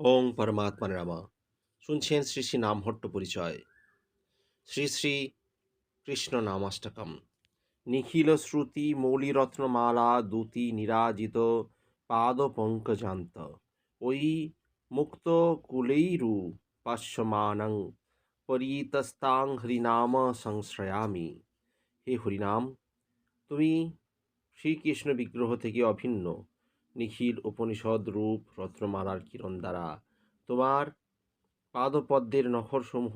ওং পরমাত্মা রামা শুনছেন শ্রী শ্রী নামহট্ট পরিচয়। শ্রী শ্রী কৃষ্ণ নামাষ্টকম। নিখিল শ্রুতি মৌলিরত্নমালা দূতি নিরাজিত পাদ পঙ্কজান্ত। ওই মুক্ত কুলৈরু পাশ্যমানং পরিতস্তাং হরিনাম সংশ্রয়ামি। হে হরিনাম, তুমি শ্রীকৃষ্ণ বিগ্রহ থেকে অভিন্ন। নিখিল উপনিষদ রূপ রত্নমালার কিরণ দ্বারা তোমার পাদপদ্মের নখরসমূহ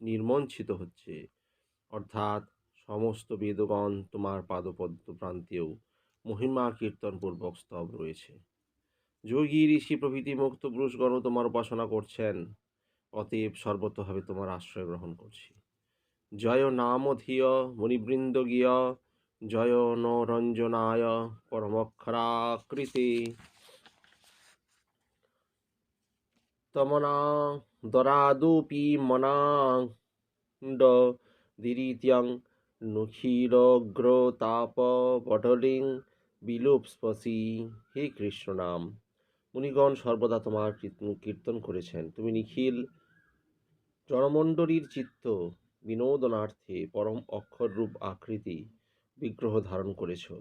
নির্মঞ্চিত হচ্ছে। অর্থাৎ সমস্ত বেদগণ তোমার পাদপদ্ম প্রান্তেও মহিমা কীর্তনপূর্বক স্তব রয়েছে। যোগী, ঋষি প্রভৃতি মুক্ত পুরুষগণ তোমার উপাসনা করছেন। অতএব সর্বতভাবে তোমার আশ্রয় গ্রহণ করছি। জয় নাম ধিয় মণিবৃন্দ গিয় জয় নরঞ্জনায় পরমক্ষরাকৃতি। তমনা দরাদুপি মনাণ্ড দিরিত্যং নুখিরগ্রতাপ পটলিং বিলুপস্পসি। হে কৃষ্ণ নাম মুনিগণ সর্বদা তোমার কীর্তন করেছেন। তুমি নিখিল জনমণ্ডলীর চিত্ত বিনোদনার্থে পরম অক্ষররূপ আকৃতি। বিগ্রহ ধারণ করেছ।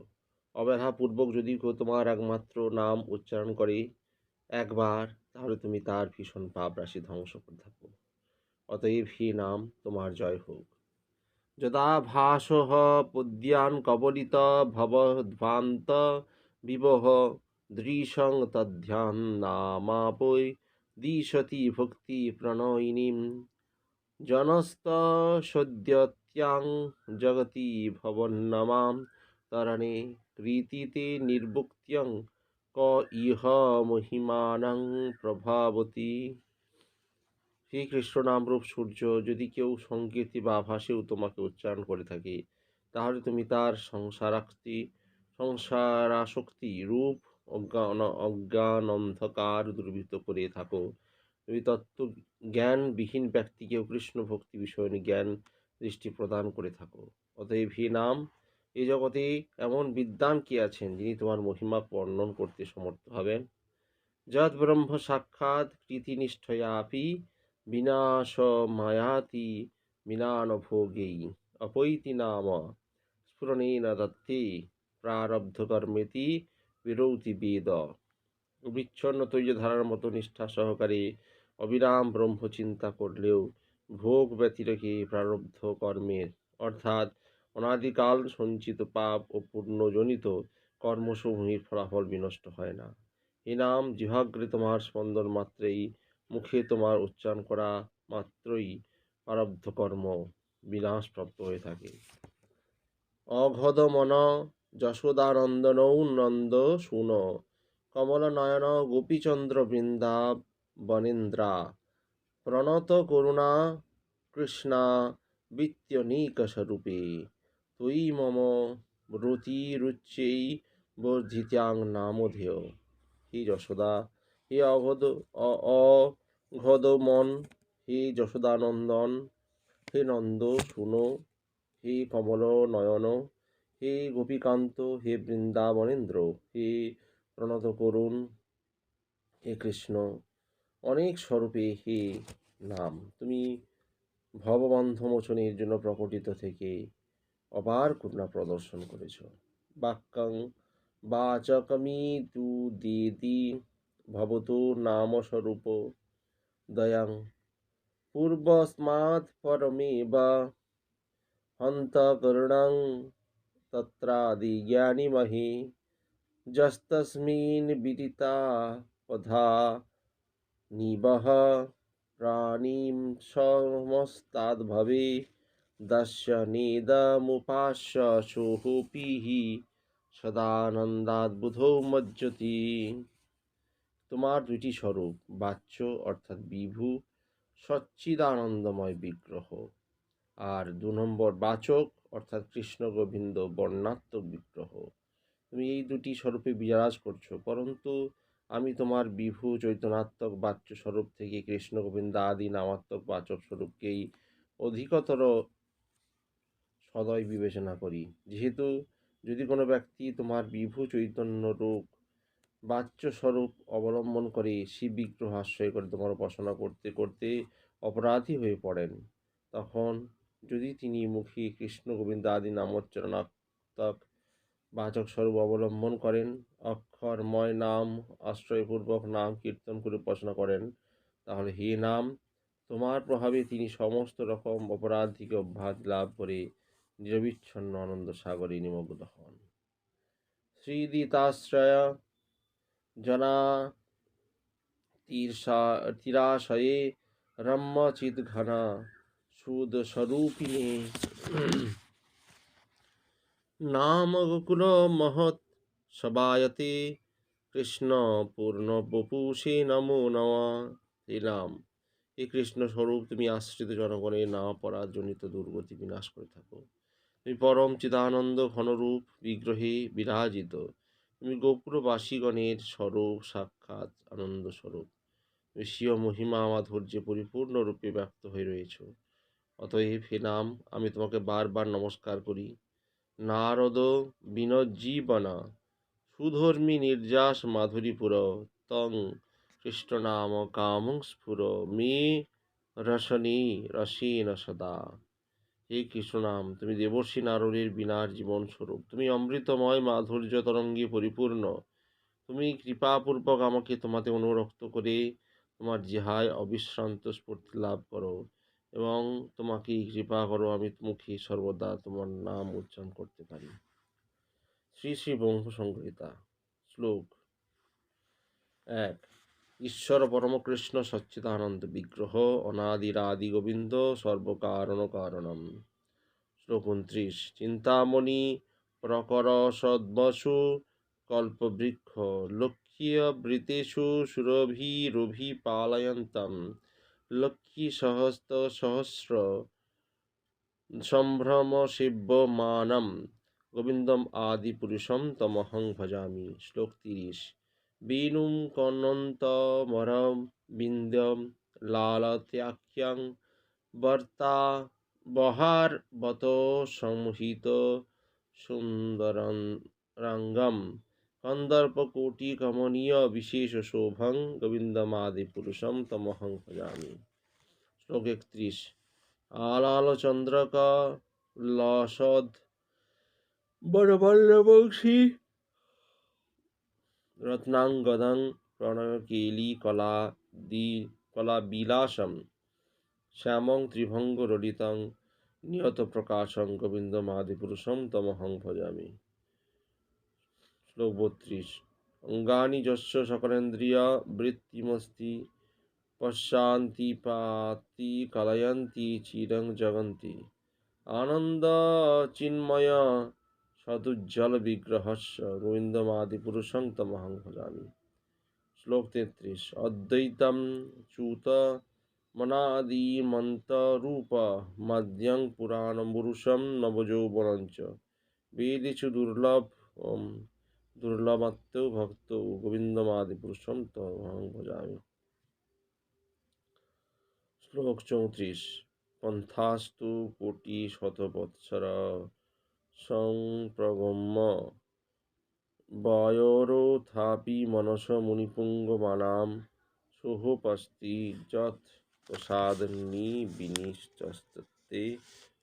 অবহেলাপূর্বক যদি কেউ তোমার একমাত্র নাম উচ্চারণ করে একবার, তাহলে তুমি তার ভীষণ পাপ রাশি ধ্বংস করে থাকো। অতএব হি নাম, তোমার জয় হোক। যদা ভাসহ পদ্যান কবলিত ভবধ্বান্ত বিবহ দৃশং তধ্যান নামাপৈ দিশতি ভক্তি প্রণয়িনীম। জনস্ত সদ্যত্যাং জগতি ভবন্নমাম তরণে কৃতিতে নির্বুক্ত্যং ক ইহ মহিমানং প্রভাবতী শ্রীকৃষ্ণ নামরূপ সূর্য যদি কেউ সংকীর্তি বা আভাসেও তোমাকে উচ্চারণ করে থাকে, তাহলে তুমি তার সংসারাক্তি সংসারাশক্তি রূপ অজ্ঞান অজ্ঞান অন্ধকার দুর্বৃত্ত করে থাকো। তুমি তত্ত্ব, জ্ঞানবিহীন ব্যক্তিকেও কৃষ্ণ ভক্তি বিষয় জ্ঞান দৃষ্টি প্রদান করে থাকো। অতএব হি নাম এই জগতে এমন বিদ্যান কি আছেন যিনি তোমার মহিমা বর্ণন করতে সমর্থ হবেন? যৎ ব্রহ্ম সাক্ষাৎ কৃতিনিষ্ঠয়াপি বিনাশ মায়াতি বিনানভোগেই অপৈতি নাম স্ফুরণেন দত্তে প্রারব্ধকর্মেতি বিরৌতি বেদ। বিচ্ছন্ন তৈজ ধারার মতো নিষ্ঠা সহকারে অবিরাম ব্রহ্ম চিন্তা করলেও ভোগ ব্যতিরেকে প্রারব্ধ কর্মের? অর্থাৎ অনাদিকাল সঞ্চিত পাপ ও পূর্ণজনিত কর্মসমূহের ফলাফল বিনষ্ট হয় না। এ নাম জিহাগ্রে তোমার স্পন্দন মাত্রেই মুখে তোমার উচ্চারণ করা মাত্রই প্রারব্ধ কর্ম বিনাশপ্রাপ্ত হয়ে থাকে। অঘদ মন যশোদানন্দনৌ নন্দ শুন। কমল নয়ন গোপীচন্দ্র বৃন্দা বনেন্দ্রা। প্রণত করুণা কৃষ্ণা বিত্তনিকস্বরূপে তুই মম রুচিরুচ্যৈ বর্ধিত্যাং নামধেয়। হে যশোদা, হে অঘদ অঘদ মন, হে যশোদানন্দন, হে নন্দ শুনো, হে কমল নয়ন, হে গোপীকান্ত, হে বৃন্দাবনেন্দ্র, হে প্রণত করুণ, হে কৃষ্ণ। অনেক স্বরূপে হে নাম। তুমি ভববন্ধ মোচনের জন্য প্রকটিত থেকে অপার করুণা প্রদর্শন করেছ। বাক্যং বাচকমি তু দেদি ভবতু নামস্বরূপ দয়াং। পূর্বস্মাৎ পরমেব হন্তকর্ণং তত্রাদিজ্ঞানিমহি যস্তস্মিন বিদিতা পথা নিবহ প্রাণীম সমস্তাদ্ভবে দর্শনেদমুপাস্য সোহপিः সদানন্দাদ্বুধৌ মজ্জতি। তোমার দুটি স্বরূপ, বাচ্য অর্থাৎ বিভু, সচ্চিদানন্দময় বিগ্রহ। আর দু নম্বর বাচক অর্থাৎ কৃষ্ণ গোবিন্দ বর্ণাত্মক বিগ্রহ। তুমি এই দুটি স্বরূপে বিরাজ করছ, পরন্তু আমি তোমার বিভু চৈতনাত্মক বাচ্য স্বরূপ থেকে কৃষ্ণ গোবিন্দ আদি নামাত্মক বাচক স্বরূপকেই অধিকতর সদয় বিবেচনা করি। যেহেতু যদি কোনো ব্যক্তি তোমার বিভু চৈতন্য রূপ বাচ্য স্বরূপ অবলম্বন করে শিব বিগ্রহ আশ্রয় করে তোমার উপাসনা করতে করতে অপরাধী হয়ে পড়েন, তখন যদি তিনি মুখী কৃষ্ণ গোবিন্দ আদি নামোচ্চারণাত্মক বাচক স্বরূপ অবলম্বন করেন। অক্ষরময় নাম, আশ্রয়পূর্বক নাম কীর্তন করে উপাসনা করেন। তাহলে হে নাম, তোমার প্রভাবে তিনি সমস্ত রকম অপরাধ থেকে অভ্যাস লাভ করে নিরবিচ্ছন্ন আনন্দ সাগরে নিমগ্ন হন। শ্রীদিতাশ্রয় জনা তীর্ষা তীরাশয়ে রম্যচিৎ ঘনা নাম গোকুল মহৎ সবায়তে কৃষ্ণ পূর্ণ বপুষে নমো নমা নাম হে কৃষ্ণ স্বরূপ তুমি আশ্রিত জনগণের না পরাজনিত দুর্গতি বিনাশ করে থাকো। তুমি পরম চিদানন্দ ঘনরূপ বিগ্রহে বিরাজিত। তুমি গোপুরবাসীগণের স্বরূপ, সাক্ষাৎ আনন্দ স্বরূপ। স্বীয় মহিমা মাধুর্যে পরিপূর্ণ রূপে ব্যক্ত হয়ে রয়েছ। অতএব হে নাম আমি তোমাকে বারবার নমস্কার করি। নারদ বিনজ্জীবনা, সুধর্মী নির্যাস মাধুরীপুর, তং কৃষ্ণনাম কামং স্ফুর মে রসনী রসীন সদা। হে কৃষ্ণনাম, তুমি দেবর্ষী নারদের বিনার জীবন স্বরূপ তুমি অমৃতময় মাধুর্য তরঙ্গে পরিপূর্ণ। তুমি কৃপাপূর্বক আমাকে তোমাতে অনুরক্ত করে তোমার জিহায় অবিশ্রান্ত স্ফূর্তি লাভ করো। এবং তোমাকে কৃপা করো, আমি মুখে সর্বদা তোমার নাম উচ্চারণ করতে পারি। শ্রী শ্রী ব্রহ্ম শ্লোক এক। ঈশ্বর পরমকৃষ্ণ সচ্চিদানন্দ বিগ্রহ, অনাদিরাদি গোবিন্দ সর্বকারণ কারণম শ্লোক উনত্রিশ। চিন্তামণি প্রকর সদ্বসু কল্পবৃক্ষ, লক্ষ্মীয় বৃতেষু সুরভি পালয়ন্তম। লক্ষ্মী সহস্ত সহস্র সম্ভ্রম শিব্যমানম গোবিন্দম আদি পুরুষম তমহং ভজামি। শ্লোক তিরিশ। বেণুম কনন্তমরম বিন্দ্যম লালত্যাখ্যাং বর্তা বহার বত সংহিত সুন্দরং রঙ্গম কন্দর্পকোটি কমনীয় বিশেষ শোভং গোবিন্দমাদি পুরুষম তমহং ভজামি। শ্লোক একত্রিশ। আলাল চন্দ্রক লসদ। বনবল্লবংশী রত্নাঙ্গদং প্রণয়কেলি কলা দি কলা বিলাসম শ্যামং ত্রিভঙ্গ ললিতং নিয়ত প্রকাশং গোবিন্দমাদিপুরুষম তমহং ভজামি। শ্লোক বত্রিশ। অঙ্গানি যস্য সকলেন্দ্রিয় বৃত্তিমস্তি পশ্যান্তি পাতি কলয়ন্তি চিরং জগন্তি। আনন্দ চিন্ময় সদুজ্জ্বল বিগ্রহস্য গোবিন্দমাদিপুরুষং তমহং ভজামি। শ্লোক তেত্রিশ। অদ্বৈতম চ্যুত মনাদিমন্তরূপ মদ্যং পুরাণপুরুষম নবযৌবনঞ্চ। বেদিষু দুর্লভ দুর্লভত্ব ভক্ত গোবিন্দমাদিপুরুষম তমহং ভজামি। শ্লোক চৌত্রিশ। পন্থাস্তু কোটি শতবৎসর সংপ্রগম্য বয়োরোথাপি মনস মুনিপুঙ্গমানাম সোহপস্তি যৎ প্রসাদন্নি বিনিশ্চস্তে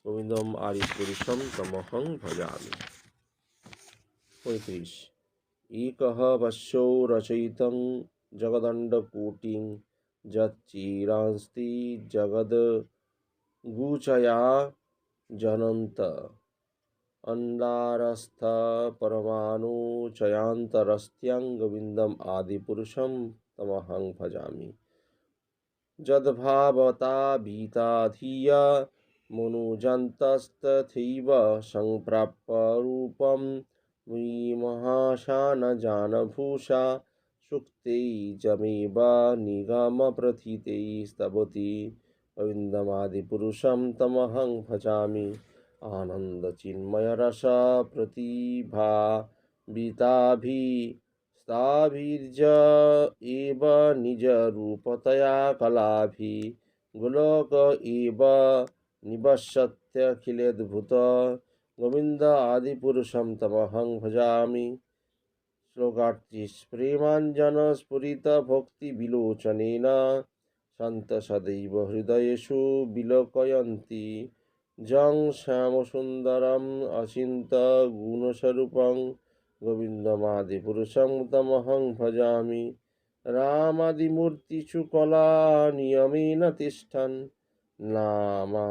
গোবিন্দম আরিপুরুষম তমহং ভজামি। পঁয়ত্রিশ। एकः वश्यौ रचयितं जगदण्डकोटिं यच्चिरांस्ति जगद्गुचया जनंत अंडारस्थ परमाणुचयांतरस्तंगविंदम आदिपुरुषम तमहं भजामि। यद्भावता भीता धिया मुनुजन्तस्तथैव सम्प्राप्य रूपं महाशानजानभूषा सुक्तै जमेव निगमप्रथितैस्तवति गोविन्दमादिपुरुषं तमहं भजामि आनन्दचिन्मयरस प्रतिभा विताभिस्ताभिर्ज एव निजरूपतया कलाभि गोलोक एव निवसत्यखिलेद्भुत গোবিন্দ আদিপুরুষম তমহং ভজামি শ্লোক আটত্রিশ প্রেমাঞ্জন স্ফুরিত ভক্তি বিলোচন সন্ত সদৈব হৃদয়েষু বিলোকয়ন্তি জং শ্যামসুন্দরম অচিন্ত গুণস্বরূপং গোবিন্দমাদিপুরুষং তমহং ভজামি রামাদিমূর্তিষু কলা নিয়মেন তিষ্ঠন নামা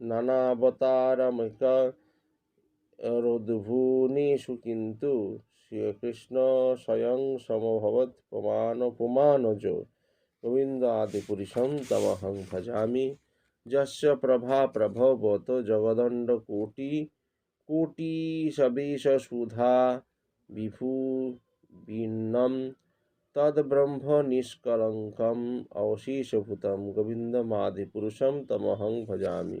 নানাবতারমিকা রোদ্ভুনীষু কিন্তু শ্রীকৃষ্ণ স্বয়ং সমভবৎ প্রমাণ পুমানজ গোবিন্দ আদি পুরুষম তমহং ভজামি। যশ প্রভা প্রভবত জগদণ্ড কোটি। কোটি সবিশ সুধা বিভু বিন্নম। তদ ব্রহ্ম নিষ্কলঙ্কম। অবশেষভূতম গোবিন্দমাদিপুরুষম তমহং ভজামি।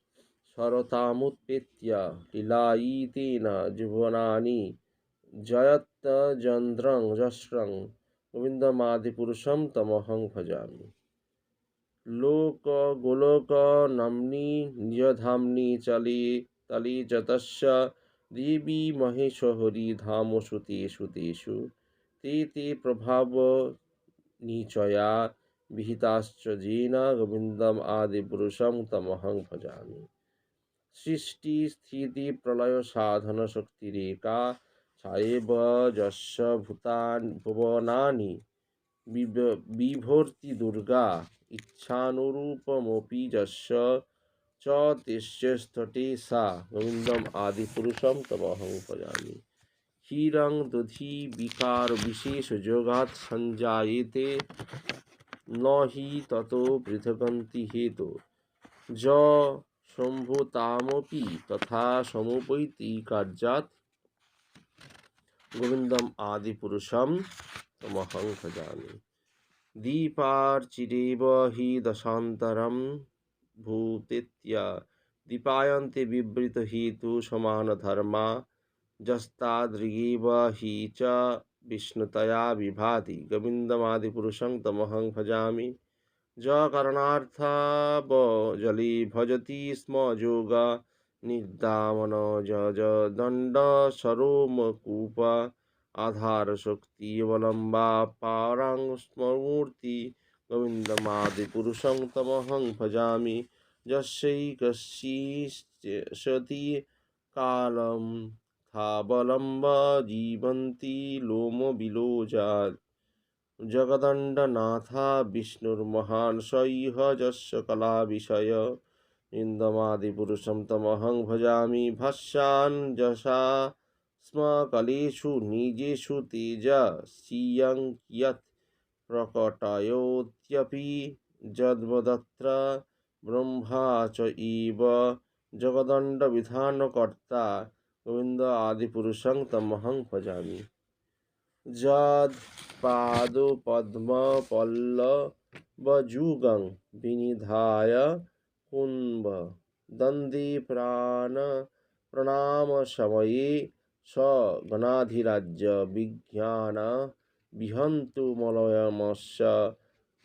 সরতামুৎপেত্যা লীলায়ীতিনা জীবনানি জয়ত্ত যন্দ্রং যশ্রং গোবিন্দমাদিপুরুষম তমহং ভজামি লোক গোলক নাম্নি নিজধাম্নি চলি তলি যতস্য দেবী মহেশহরি ধামসু তেষু তেষু তে তে প্রভাব নিচয়া বিহিতাশ্চ জেনা গোবিন্দম আদিপুরুষম তমহং ভজামি সৃষ্টি স্থিতি প্রলয় সাধন শক্তিরেকা ছায়েব যশ ভূতান ভুবনানি। বিভর্তি দুর্গা ইচ্ছানুরূপমপি যশ চ তেষ্যস্থটি সা গোবিন্দম আদিপুরুষম তবহং ভজামি। ক্ষীরং দধি বিকার বিশেষ যোগাত সঞ্জায়েতে ন তত পৃথকন্তি হেতু। য সম্ভুতামপি তথা সমপৈতি কার্যাত গোবিন্দম আদি আদিপুরুষম তমহং দীপার দীপার্চিরেব হি দশান্তরম ভূতেত্যা দীপায়ন্তে বিবৃত হি তু সমানধর্মা যস্তাদৃগীব হি চ বিষ্ণুতয়া বিভাতি। গোবিন্দমাদি পুরুষং তমহং ভজামি। জলি ভজতি স্ম যোগা নির্দামন যদণ্ড সরোমকূপ আধার শক্তি অবলম্বা পারাং স্মূর্তি গোবিন্দমাদিপুরুষং তমহং ভজামি যস্যই কশিষ্যতি কালম থাবলম্ব জীবন্তি লোম বিলোজাত জগদণ্ডনাথা বিষ্ণুর্মহান সৈহ যস্য কলা বিষয় ইন্দমাদিপুরুষম তমহং ভজামি ভাষ্যান যশা স্মকলেষু নিজেষু তেজ শ্রিয়ং কিয়ৎ প্রকটয়োত্যপি যদ্বদত্র ব্রহ্মা চ ইব জগদণ্ডবিধানকর্তা গোবিন্দ আদিপুরুষং তমহং ভজামি যদ পাদ পদ্ম পল্লবযুগং বিনিধায় কুম্ভ দন্দি প্রাণ প্রণাম সময়ে স গণাধিরাজ্য বিজ্ঞান বিহন্তু মলয়মস্য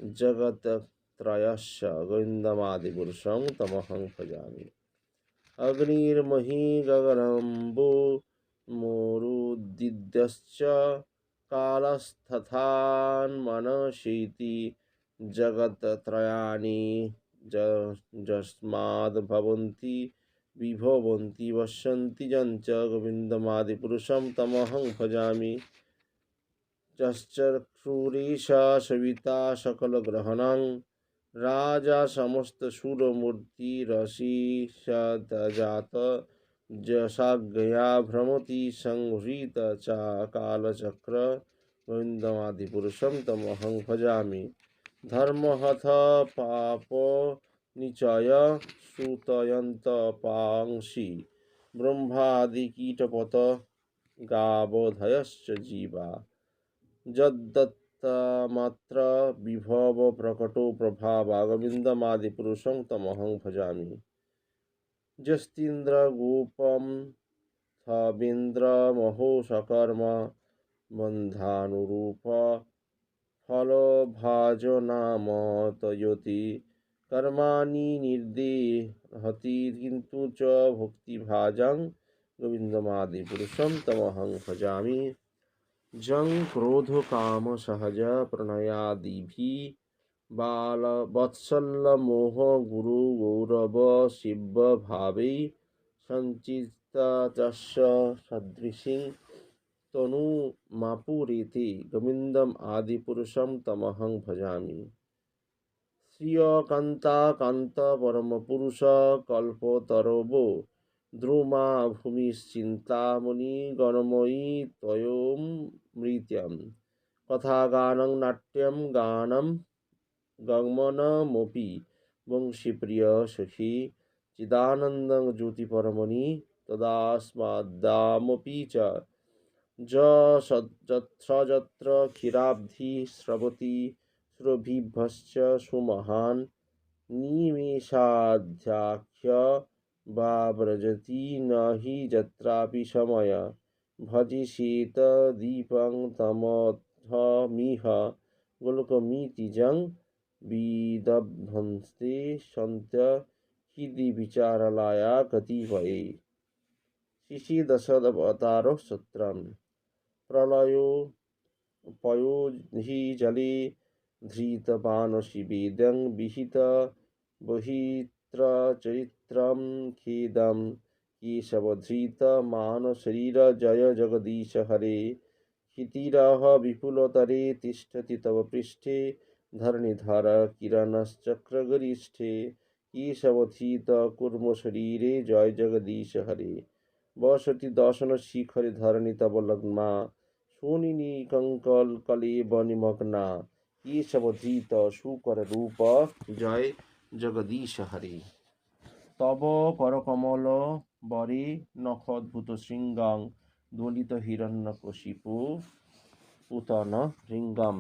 জগত্রয়স্য গোবিন্দমাদিপুরুষং তমহং ভজামি। অগ্নির্মহী গগনম্বু মরুদিদ্যশ্চ मोरुदिद्यश्च कालस्तथान्मनसीति जगत्त्रयाणि ज यस्माद्भवन्ति विभवन्ति वसन्ति यञ्च गोविन्दमादिपुरुषं तमहं भजामि यश्चक्षुरेश सविता सकलग्रहणं राजा समस्तसुरमूर्तिरशिषतजात जशाज्ञया भ्रमति संहृत चा कालचक्र गोविन्दमादिपुरुषं तमहं भजामि। धर्महथ पाप निचय श्रुतयन्तपांसि ब्रह्मादिकीटपत गावोधयश्च जीवा। जदत्तमात्र विभव प्रकटो प्रभावागविन्दमादिपुरुषं तमहं भजामि। जस्तीन्द्रगोपं स्थाविन्द्रमहोषकर्म बन्धानुरूप फलभाजनामतयति। कर्माणि निर्देहति किंतु च भक्तिभाजं गोविन्दमादिपुरुषं तमहं भजामि। जं क्रोधकामसहज प्रणयादिभिः ভাবে সঞ্চিতস্য সদৃশিং তনু মাপুরীতি গোবিন্দম আদিপুরুষম তমহং ভজামি শ্রিয়কান্তা কান্ত পরমপুরুষ কল্পতরব দ্রুমা ভূমিশ্চিন্তামণি গণময়ী তয়োমৃত্যম কথাগাनं নাট্যম গানম গমনমপি বংশীপ্রিয় সখী চিদানন্দং জ্যোতিপরমণি তদাস্মাদামপি চ যত্র ক্ষীরাব্ধি স্রবতি সুরভিভশ্চ সুমহান নিমেষাধ্যাখ্য বা ব্রজতি ন হি যত্রাপি সময় ভজিষেত দীপং তমথমিহ গোলকমিতিজং विदभ्रंस्ते सन्त चिदिविचारालया कतिपये शिशिदशदवतारो सूत्रम प्रलयो पयो हि जले धृतबाणशिवेदं विहित बहित्रचरित्रं खेदं। केशवधृतमानशरीरजय जगदीश हरे क्षितिरः विपुलतरे तिष्ठति तव पृष्ठे। ধরণীধর কিরণশ্চক্রগরিষ্ঠে কেশবধৃত কুর্মশরীরে জয় জগদীশ হরে। বসতি দশন শিখরে ধরণী তব লগ্মা শোনিনী কঙ্কল কলে বনিমগ্না কেশবধৃত শুকর রূপ জয় জগদীশ হরে। তব করকমল বরে নখদ্ভুত শৃঙ্গং, দোলিত হিরণ্যকশিপু, পুতন হৃঙ্গম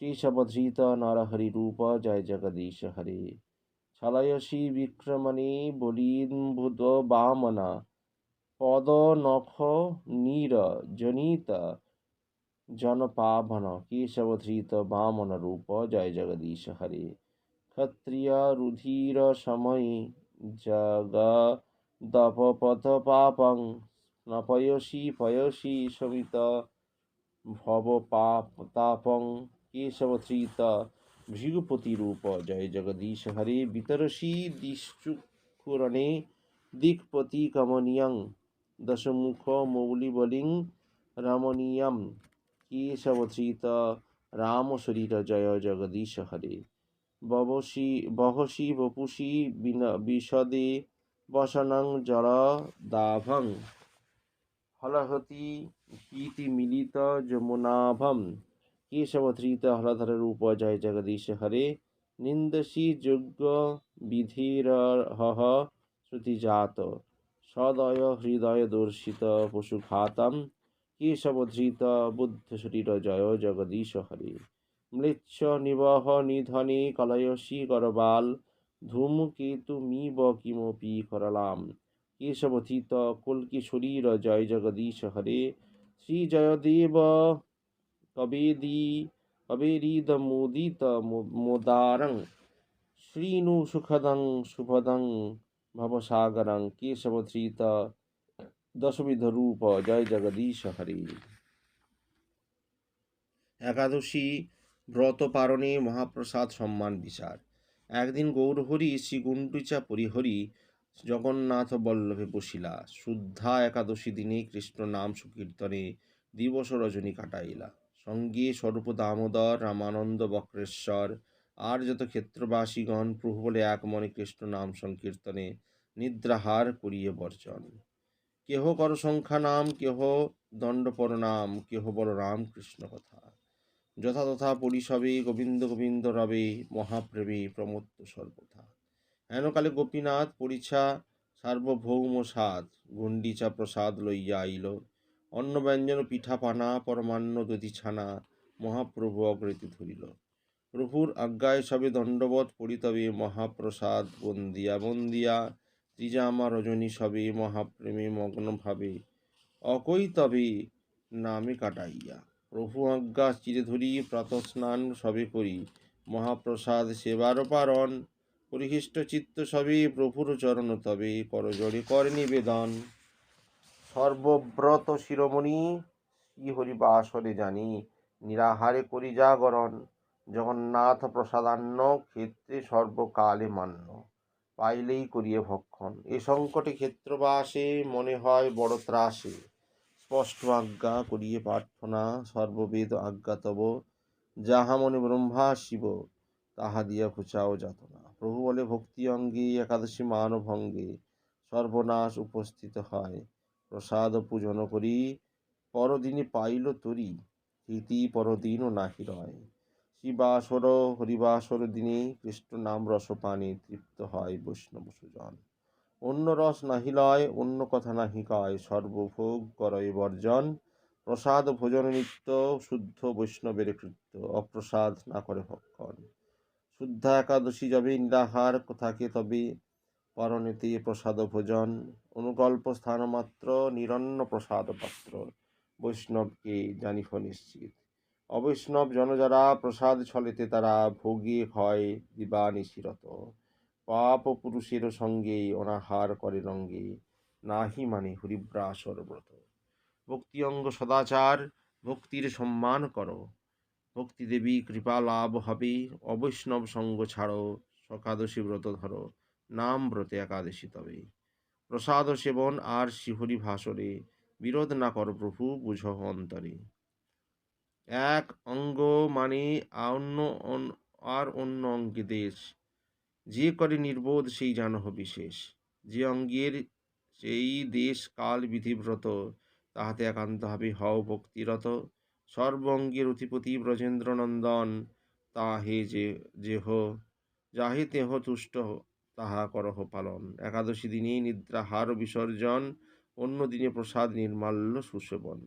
শ্রীশবধৃত নরহরি রূপ, জয় জগদীশ হরে। ছলয়সী বিক্রমণে বলিম্বুদ বামনা, পদ নখ নীর জনিত জনপাবন, কেশবধৃত বামন রূপ, জয় জগদীশ হরে। ক্ষত্রিয় রুধির সময়ে জগ দপপথ পাপং, স্নপয়সী পয়সী সমিত ভব পাপ তাপং ভৃগুপতি রূপ জয় জগদীশ হরে বিতরসী দিশুকুরণে দিকপতি কমনীয়ং দশমুখ মৌলিবলিং রমণীয়ম কেশবধৃত রামশরীর জয় জগদীশ হরে ববসি বহসি বপুষি বিশদে বসনং জলদাভং হলহতি ভীতি মিলিত যমুনাভম কেশবধৃত হলধর রূপ জয় জগদীশ হরে নিন্দসি যোগ্য হহ শ্রুতিজাত সদয় হৃদয় দর্শিত পশুঘাতম কেশবধৃত বুদ্ধ শরীর জয় জগদীশ হরে মৃচ্ছ নিবহ নিধনে কলয়সী করবাল ধূমকেতু মিব কিমপি করলাম কেশবথিত কল্কি শরীর জয় জগদীশ হরে শ্রী জয়দেব কবেদি কবেরিদ মুদিত মোদারং শ্রীনু সুখদং শুভদং ভবসাগরং কেশবধৃত দশবিধ রূপ জয় জগদীশ হরে একাদশী ব্রত পারণে মহাপ্রসাদ সম্মান বিচার একদিন গৌরহরি শ্রী গুণ্ডিচা পরিহরি জগন্নাথ বল্লভে বসিলা। শুদ্ধা একাদশী দিনে কৃষ্ণ নাম সংকীর্তনে দিবস রজনী কাটাইলা। সঙ্গে স্বরূপ দামোদর রামানন্দ বক্রেশ্বর আর যত ক্ষেত্রবাসীগণ, প্রভু বলে এক মনে কৃষ্ণ নাম সংকীর্তনে নিদ্রাহার করিয়ে বর্জন। কেহ কর সংখ্যা নাম, কেহ দণ্ডপর নাম, কেহ বল রাম কৃষ্ণ কথা। যথা তথা পরিসবে গোবিন্দ গোবিন্দ রবে মহাপ্রেমে প্রমত্ত সর্বথা হেনকালে গোপীনাথ পরিছা সার্বভৌম সাধ গুন্ডিচা প্রসাদ লইয়া আইল। অন্ন ব্যঞ্জন পিঠা পানা পরমান্ন দধি ছানা, মহাপ্রভু অগ্রতি ধরিল। প্রভুর আজ্ঞায় সবে দণ্ডবধ পড়িতবে মহাপ্রসাদ বন্দিয়া বন্দিয়া, ত্রিজামা রজনী সবে মহাপ্রেমে মগ্ন ভাবে। অকই তবে নামে কাটাইয়া। প্রভু আজ্ঞা চিরে ধরি প্রাতঃস্নান সবে করি। মহাপ্রসাদ সেবার পারণ। পরিহিষ্ট চিত্ত সবে প্রভুর চরণ তবে। করজোড়ে কর নিবেদন। সর্বব্রত শিরোমণি শ্রীহরি বাসরে জানি, নিরাহারে করি জাগরণ। জগন্নাথ প্রসাদান্ন, ক্ষেত্রে সর্বকালে মান্য। পাইলেই করিয়ে ভক্ষণ। এ সংকটে ক্ষেত্রবাসে, মনে হয় বড় ত্রাসে। স্পষ্ট আজ্ঞা করিয়ে প্রার্থনা, সর্ববেদ আজ্ঞা তব। যাহা মনে ব্রহ্মা শিব, তাহা দিয়া ঘুচাও যাতনা। প্রভু বলে ভক্তি অঙ্গে, একাদশী মান ভঙ্গে সর্বনাশ উপস্থিত হয়। প্রসাদ পূজন করি, পরদিনে পাইল তরি প্রীতি পরদিনও নাহি রয়। শিবাসর, হরিবাসর দিনে কৃষ্ণ নাম রসপানে তৃপ্ত হয় বৈষ্ণব সুজন। অন্য রস নাহি লয়, অন্য কথা নাহি কয়, সর্বভোগ করয় বর্জন। প্রসাদ ভোজন নিত্য, শুদ্ধ বৈষ্ণবের কৃত্য, অপ্রসাদ না করে ভক্ষণ। শুদ্ধা একাদশী যবে নিরাহার থাকে তবে? পরনেতে প্রসাদ ভোজন অনুকল্প স্থান মাত্র নিরন্ন প্রসাদ পাত্র বৈষ্ণবকে জানিহ নিশ্চিত। অবৈষ্ণব জন যারা প্রসাদ ছলেতে তারা ভোগে হয় দিবা নিশিরত পাপ পুরুষের সঙ্গে অনাহার করে রঙ্গে, নাহি মানে হরিব্রাসর ব্রত। ভক্তি অঙ্গ সদাচার, ভক্তির সম্মান করো। ভক্তি দেবী কৃপা লাভ হবে, অবৈষ্ণব সঙ্গ ছাড়ো, সকাদশী ব্রত ধরো, নাম ব্রতে একাদশী তবে। প্রসাদ সেবন আর শিহরি ভাসরে বিরোধ না কর প্রভু, বুঝ অন্তরে। এক অঙ্গ মানে অন্য আর অন্য অঙ্গে দেশ। যে করে নির্বোধ সেই জানহ বিশেষ। যে অঙ্গের সেই দেশ কাল বিধিব্রত, তাহাতে একান্ত হবে হও ভক্তিরত। সর্ব অঙ্গের অধিপতি ব্রজেন্দ্র নন্দন তাহে যে, যেহ, যাহে তেহ তুষ্ট তাহা করহ পালন। একাদশী দিনে নিদ্রাহার বিসর্জন, অন্য দিনে প্রসাদ নির্মাল্য সুসেবন।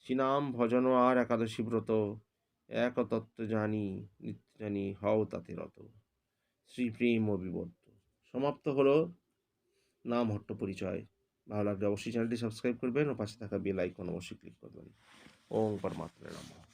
শ্রীনাম ভজন আর একাদশী ব্রত এক তত্ত্ব জানি, নিত্য জানি, হও তাতে রত। শ্রীপ্রেম অবিবর্ত। সমাপ্ত হলো নাম হট্ট পরিচয়। ভালো লাগলে অবশ্যই চ্যানেলটি সাবস্ক্রাইব করবেন ও পাশে থাকা বেল আইকন অবশ্যই ক্লিক করবেন। ওম পরমাত্মা নমঃ।